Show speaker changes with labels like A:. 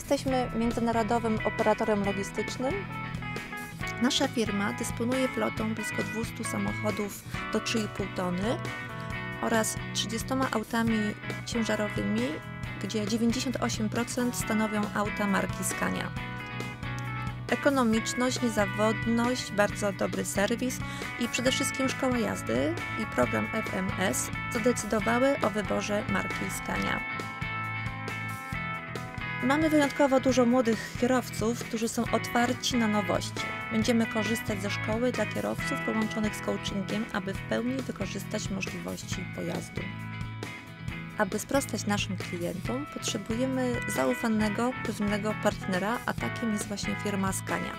A: Jesteśmy międzynarodowym operatorem logistycznym. Nasza firma dysponuje flotą blisko 200 samochodów do 3,5 tony oraz 30 autami ciężarowymi, gdzie 98% stanowią auta marki Scania. Ekonomiczność, niezawodność, bardzo dobry serwis i przede wszystkim szkoła jazdy i program FMS zadecydowały o wyborze marki Scania. Mamy wyjątkowo dużo młodych kierowców, którzy są otwarci na nowości. Będziemy korzystać ze szkoły dla kierowców połączonych z coachingiem, aby w pełni wykorzystać możliwości pojazdu. Aby sprostać naszym klientom, potrzebujemy zaufanego, pewnego partnera, a takim jest właśnie firma Scania.